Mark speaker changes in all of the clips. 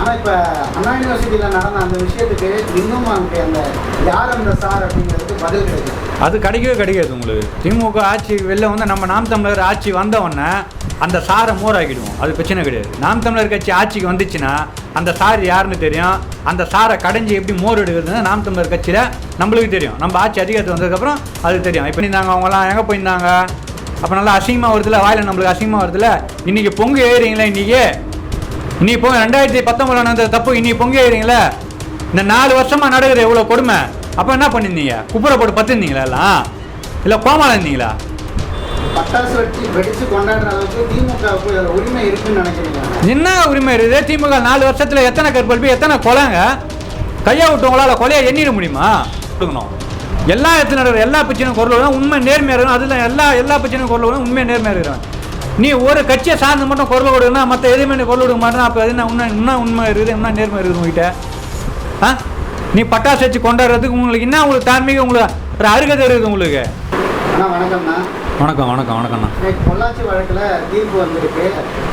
Speaker 1: ஆனால் இப்போ அண்ணா யூனிவர்சிட்டியில் நடந்த அந்த விஷயத்துக்கு இன்னும் அங்கே அந்த யார் அந்த சார் அப்படிங்கிறதுக்கு பதில் கிடைக்கும்
Speaker 2: அது கிடைக்கவே கிடைக்காது உங்களுக்கு. திமுக ஆட்சி வெளில வந்து நம்ம நாம் தமிழர் ஆட்சி வந்த உடனே அந்த சாரை மோராக்கிடுவோம் அது பிரச்சனை கிடையாது. நாம் தமிழர் கட்சி ஆட்சிக்கு வந்துச்சுன்னா அந்த சார் யாருன்னு தெரியும். அந்த சாரை கடைஞ்சி எப்படி மோர் எடுக்கிறதுன்னு நாம் தமிழர் கட்சியில் நம்மளுக்கு தெரியும். நம்ம ஆட்சி அதிகாரத்து வந்ததுக்கப்புறம் அது தெரியும். இப்போ இருந்தாங்க அவங்களாம் எங்கே போயிருந்தாங்க? அப்போ நல்லா அசிங்கமாக வருதுல வாயில் நம்மளுக்கு அசிங்கமாக வருதுல இன்றைக்கி பொங்கு ஏறுறீங்களா இன்றைக்கி நீ இப்போ ரெண்டாயிரத்தி பத்தொம்பதுல நடந்த தப்பு இன்னி பொங்கி ஏறீங்களே இந்த நாலு வருஷமா நடக்குது எவ்வளோ கொடுமை. அப்போ என்ன பண்ணியிருந்தீங்க குப்புரை போட்டு பத்துருந்தீங்களா எல்லாம்? இல்லை கோமால இருந்தீங்களா?
Speaker 1: பட்டாசு வச்சு வெடிச்சு கொண்டாடுற அளவுக்கு திமுகவுக்கு இதுல உரிமை இருக்குன்னு நினைக்கிறீங்க.
Speaker 2: என்ன உரிமை இருக்குது? திமுக நாலு வருஷத்தில் எத்தனை கற்பழிப்பு எத்தனை கொலைங்க? கையா விட்டவங்களால கொலையை எண்ணிட முடியுமா? கொடுக்கணும். எல்லா இடத்துல நடக்கிற எல்லா பிரச்சனையும் குரல் உண்மை நேர்மையாக இருக்கணும். அதில் எல்லா எல்லா பிரச்சனையும் குரல் உண்மை நேர்மையாக இருக்கிறவன் நீ ஒரு கட்சியை சார்ந்து மட்டும் குரல் விடுனா மற்ற எதுவுமே நீ குரல் விட மாட்டேன் அப்போ என்ன இன்னும் இன்னும் உண்மை இருக்குது இன்னும் நேர்மை இருக்குது உங்ககிட்ட ஆ? நீ பட்டாசு வச்சு கொண்டாடுறதுக்கு உங்களுக்கு என்ன உங்களுக்கு தார்மீக உங்களுக்கு ஒரு அருகதை இருக்குது உங்களுக்கு? வணக்கம் வணக்கம் வணக்கம்ண்ணா.
Speaker 1: பொள்ளாச்சி வழக்கில் தீர்ப்பு வந்திருக்கு.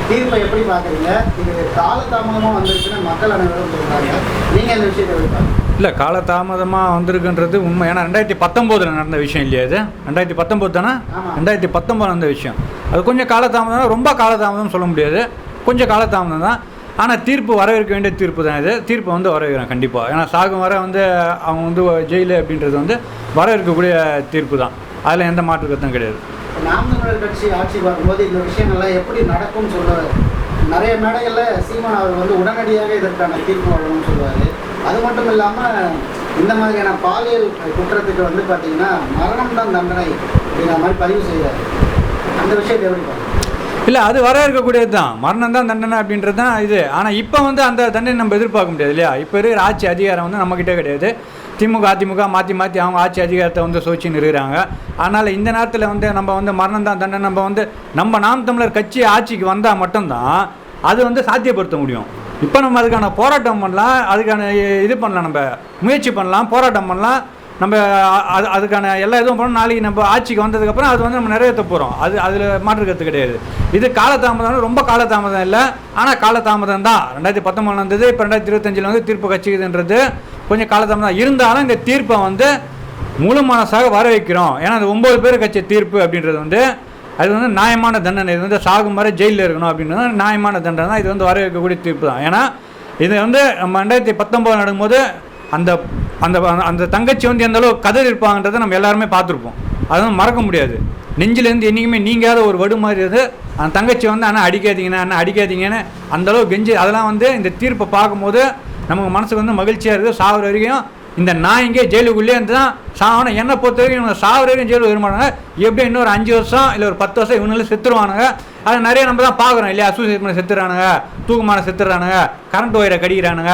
Speaker 1: தீர்ப்பை எப்படி பார்க்குறீங்க? இது காலதாமதமாக வந்திருக்குன்னு மக்கள் அனைவரும் சொல்கிறாங்க நீங்கள் இந்த விஷயத்தை எப்படி
Speaker 2: இல்லை காலதாமதமாக வந்திருக்குன்றது உண்மை. ஏன்னா ரெண்டாயிரத்தி பத்தொம்போதில் நடந்த விஷயம் இல்லையா இது? ரெண்டாயிரத்தி பத்தொம்போது தானே. ரெண்டாயிரத்தி பத்தொம்போது நடந்த விஷயம். அது கொஞ்சம் காலதாமதம் ரொம்ப காலதாமதம் சொல்ல முடியாது. கொஞ்சம் காலதாமதம் தான். ஆனால் தீர்ப்பு வரவேற்க வேண்டிய தீர்ப்பு தான் இது. தீர்ப்பு வந்து வரவேற்கிறேன் கண்டிப்பாக ஏன்னா சாகும் வரை வந்து அவங்க வந்து ஜெயிலு அப்படின்றது வந்து வரவேற்கக்கூடிய தீர்ப்பு தான். அதில் எந்த மாற்று கருத்தும் கிடையாது.
Speaker 1: இப்ப நாம் தமிழர் கட்சி ஆட்சி பார்க்கும்போது இந்த விஷயங்கள்லாம் எப்படி நடக்கும்னு சொல்லுவார். நிறைய மேடைகளில் சீமான் அவர் வந்து உடனடியாக இதற்கான தீர்ப்பு வழங்கணும்னு சொல்லுவார். அது மட்டும் இல்லாமல் இந்த மாதிரியான பாலியல் குற்றத்துக்கு வந்து பார்த்தீங்கன்னா மரணம் தான் தண்டனை அப்படிங்கிற மாதிரி பதிவு செய்கிறார் அந்த விஷயத்தை எப்படி
Speaker 2: இல்லை அது வர இருக்கக்கூடியது தான். மரணம் தான் தண்டனை அப்படின்றது தான் இது. ஆனால் இப்போ வந்து அந்த தண்டனை நம்ம எதிர்பார்க்க முடியாது இல்லையா? இப்போ இருக்கிற ஆட்சி அதிகாரம் வந்து நம்மக்கிட்டே கிடையாது. திமுக அதிமுக மாற்றி மாற்றி அவங்க ஆட்சி அதிகாரத்தை வந்து சோச்சின்னு இருக்கிறாங்க. அதனால் இந்த நேரத்தில் வந்து நம்ம வந்து மரணம் தான் தண்டனை நம்ம வந்து நம்ம நாம் தமிழர் கட்சி ஆட்சிக்கு வந்தால் மட்டும்தான் அது வந்து சாத்தியப்படுத்த முடியும். இப்போ நம்ம அதுக்கான போராட்டம் பண்ணலாம் அதுக்கான இது பண்ணலாம் நம்ம முயற்சி பண்ணலாம் போராட்டம் பண்ணலாம். நம்ம அது அதுக்கான எல்லா இதுவும் பண்ணணும். நாளைக்கு நம்ம ஆட்சிக்கு வந்ததுக்கப்புறம் அது வந்து நம்ம நிறைவேற்ற போகிறோம் அது அதில் மாற்றுக்கிறது கிடையாது. இது காலதாமதம் ரொம்ப காலதாமதம் இல்லை. ஆனால் காலதாமதம் தான். ரெண்டாயிரத்தி பத்தொம்பதுல வந்தது இப்போ ரெண்டாயிரத்தி இருபத்தஞ்சில் வந்து தீர்ப்பு கட்சிக்குதுன்றது கொஞ்சம் காலதாமதம் இருந்தாலும் இந்த தீர்ப்பை வந்து முழு மனசாக வர வைக்கிறோம் ஏன்னா அந்த ஒம்பது பேர் கட்சி தீர்ப்பு அப்படின்றது வந்து அது வந்து நியாயமான தண்டனை. இது வந்து சாகும் வரை ஜெயிலில் இருக்கணும் அப்படின்றது நியாயமான தண்டனை தான். இது வந்து வரவேற்கக்கூடிய தீர்ப்பு தான். ஏன்னா இது வந்து நம்ம ரெண்டாயிரத்தி பத்தொம்போது நடக்கும்போது அந்த அந்த அந்த தங்கச்சி வந்து எந்த அளவு கதறி இருப்பாங்கன்றதை நம்ம எல்லாருமே பார்த்துருப்போம். அது வந்து மறக்க முடியாது. நெஞ்சிலேருந்து என்றைக்குமே நீங்காத ஒரு வடு மாதிரி இருந்து அந்த தங்கச்சி வந்து அண்ணா அடிக்காதீங்கண்ணா அண்ணா அடிக்காதீங்கன்னு அந்த அளவு கெஞ்சி அதெல்லாம் வந்து இந்த தீர்ப்பை பார்க்கும்போது நமக்கு மனசுக்கு வந்து மகிழ்ச்சியாக இருக்குது. சாகுற வரைக்கும் இந்த நாய்ங்கே ஜெயிலுக்குள்ளே இருந்து தான் சாகணும் என்னை பொறுத்த வரைக்கும் இவங்க சாவர வரைக்கும் ஜெயிலுக்கு வர எப்படியும் எப்படி இன்னொரு அஞ்சு வருஷம் இல்லை ஒரு பத்து வருஷம் இவங்களும் செத்துருவானுங்க. அது நிறைய நம்ம தான் பார்க்குறோம் இல்லையா? சூசைட் பண்ணி செத்துறானுங்க தூக்குமான செத்துறானுங்க கரண்ட் ஒயரை கடிக்கிறானுங்க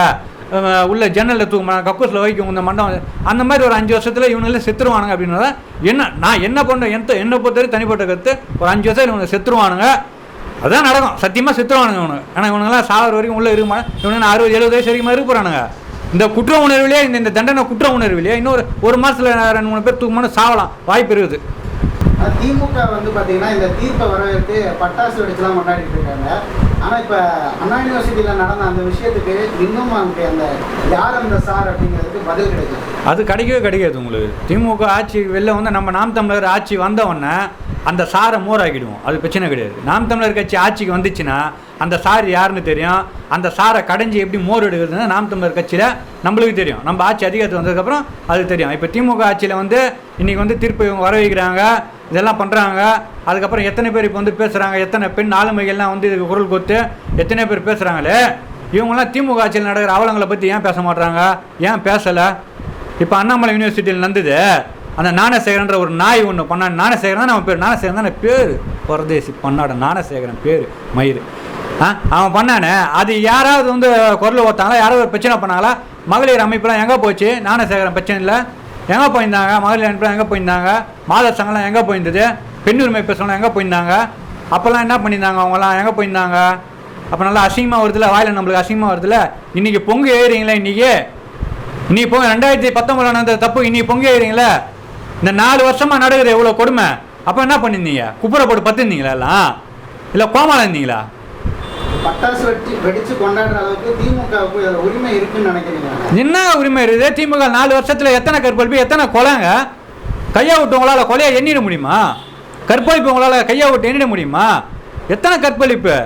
Speaker 2: உள்ள ஜன்னலில் தூக்குமா கக்கூஸில் வைக்கும் இந்த மண்டபம் அந்த மாதிரி ஒரு அஞ்சு வருஷத்தில் இவனுங்களே செத்துருவானுங்க அப்படின்னா என்ன நான் என்ன பண்ணுறேன் எந்த என்னை பொறுத்தவரை தனிப்பட்ட கருத்து ஒரு அஞ்சு வருஷம் இவங்க செத்துருவானுங்க. அதுதான் நடக்கும். சத்தியமாக செத்துருவானுங்க இவனுங்க ஆனால் இவனுங்களாம் சாகிற வரைக்கும் உள்ளே இருக்குமா இவனுங்க அறுபது எழுபது வயசு வரைக்கும் இருக்க போகிறானுங்க இந்த குற்ற உணர்விலே இந்த இந்த தண்டனை குற்ற உணர்விலே இன்னொரு ஒரு மாதத்தில் ரெண்டு மூணு பேர் தூக்கமான சாவலாம். வாய்ப்பு இருக்குது.
Speaker 1: திமுக வந்து பார்த்தீங்கன்னா இந்த தீர்ப்பை வரவேற்று பட்டாசு வெடிச்சுலாம் கொண்டாடிட்டு இருக்காங்க. ஆனால் இப்போ அண்ணா யூனிவர்சிட்டியில் நடந்த அந்த விஷயத்துக்கு இன்னும் அங்கே அந்த யார் அந்த சார் அப்படிங்கிறதுக்கு பதில் கிடைக்கும்
Speaker 2: அது கிடைக்கவே கிடைக்காது உங்களுக்கு. திமுக ஆட்சி வெளில வந்து நம்ம நாம் தமிழர் ஆட்சி வந்த உடனே அந்த சாரை மோராக்கிடுவோம். அது பிரச்சனை கிடையாது. நாம் தமிழர் கட்சி ஆட்சிக்கு வந்துச்சுன்னா அந்த சார் யாருன்னு தெரியும்? அந்த சாரை கடைஞ்சி எப்படி மோர் எடுக்கிறதுன்னு நாம் தமிழர் கட்சியில் நம்மளுக்கு தெரியும். நம்ம ஆட்சி அதிகாரத்துக்கு வந்ததுக்கப்புறம் அது தெரியும். இப்போ திமுக ஆட்சியில் வந்து இன்றைக்கி வந்து தீர்ப்பு இவங்க வர வைக்கிறாங்க இதெல்லாம் பண்ணுறாங்க அதுக்கப்புறம் எத்தனை பேர் இப்போ வந்து பேசுகிறாங்க எத்தனை பெண் ஆளுமைகள்லாம் வந்து இதுக்கு குரல் கொடுத்து எத்தனை பேர் பேசுகிறாங்களே இவங்கெல்லாம் திமுக ஆட்சியில் நடக்கிற அவலங்களை பற்றி ஏன் பேச மாட்டுறாங்க ஏன் பேசலை? இப்போ அண்ணாமலை யூனிவர்சிட்டியில் நடந்தது. அந்த ஞானசேகரன்ற ஒரு நாய் ஒன்று பண்ணான் ஞானசேகரன் தான் அவன் பேர். ஞானசேகரன் தான் பேர்? பரதேசி பண்ணாட ஞானசேகரன் பேர் மயிர் ஆ அவன் பண்ணானே அது யாராவது வந்து குரல் ஓத்தாங்களா யாராவது ஒரு பிரச்சனை பண்ணாங்களா? மகளிர் அமைப்புலாம் எங்கே போச்சு? ஞானசேகரன் பிரச்சனை இல்லை. எங்கே போயிருந்தாங்க? மகளிர் அமைப்புலாம் எங்கே போயிருந்தாங்க? மாதர் சங்கம்லாம் எங்கே போயிருந்தது? பெண்ணுரிமை பேசலாம் எங்கே போயிருந்தாங்க? அப்போல்லாம் என்ன பண்ணியிருந்தாங்க அவங்களாம் எங்கே போயிருந்தாங்க? அப்போ நல்லா அசிங்கமாக வருதுல வாயில் நம்மளுக்கு அசிங்கமாக வருதுல இன்றைக்கி பொங்கு ஏறுறீங்களா இன்றைக்கி இன்னைக்கு பொங்க ரெண்டாயிரத்தி பத்தொம்பதில் நடந்த தப்பு இன்னைக்கு பொங்கு ஏறீங்களே இந்த நாலு வருஷமா நடக்குது எவ்வளோ கொடுமை. அப்போ என்ன பண்ணியிருந்தீங்க குப்புரை போட்டு பத்துருந்தீங்களா எல்லாம்? இல்லை கோமால இருந்தீங்களா?
Speaker 1: பட்டாசு வெட்டி வெடிச்சு கொண்டாடுற அளவுக்கு திமுகவுக்கு உரிமை இருக்குன்னு நினைக்கிறீங்க.
Speaker 2: என்ன உரிமை இருக்குது? திமுக நாலு வருஷத்தில் எத்தனை கற்பழிப்பு எத்தனை கொலைங்க? கையை விட்டு உங்களால் கொலையை எண்ணிட முடியுமா? கற்பழிப்பு உங்களால் கையை விட்டு எண்ணிட முடியுமா? எத்தனை கற்பழிப்பு?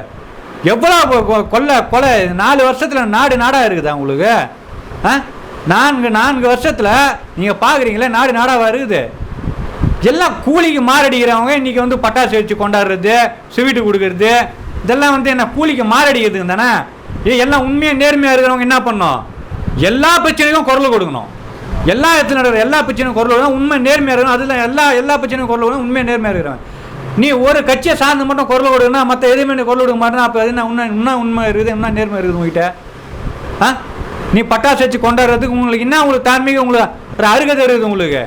Speaker 2: எவ்வளோ கொ- கொ- கொலை கொலை? நாலு வருஷத்தில் நாடு நாடாக இருக்குதா உங்களுக்கு? ஆ? நான்கு நான்கு வருஷத்தில் நீங்கள் பார்க்குறீங்களே நாடு நாடாக வருது எல்லாம் கூலிக்கு மாரடிக்கிறவங்க இன்றைக்கி வந்து பட்டாசு வச்சு கொண்டாடுறது ஸ்வீட்டு கொடுக்கறது இதெல்லாம் வந்து என்ன கூலிக்கு மாரடிக்கிறதுங்க தானே? ஏ எல்லாம் உண்மையாக நேர்மையாக இருக்கிறவங்க என்ன பண்ணோம் எல்லா பிரச்சனைக்கும் குரல் கொடுக்கணும். எல்லா இடத்துல நடக்கிற எல்லா பிரச்சனையும் குரல் கொடுக்கணும். உண்மை நேர்மையாக இருக்கணும். அதில் எல்லா எல்லா பிரச்சனையும் குரல் கொடுக்கணும். உண்மையாக நேர்மையாக இருக்கிறவன். நீ ஒரு கட்சியை சார்ந்து மட்டும் குரல் கொடுக்கணும் மற்ற எதுவுமே நீ குரல் கொடுக்க மாட்டேன்னா அப்போ என்ன உண்மை இன்னும் உண்மை இருக்குது என்ன நேர்மை இருக்குது உங்ககிட்ட ஆ? நீ பட்டாசு வச்சு கொண்டாடுறதுக்கு உங்களுக்கு என்ன உங்களுக்கு தார்மீகம் உங்களுக்கு ஒரு அருகதை இருக்குது உங்களுக்கு?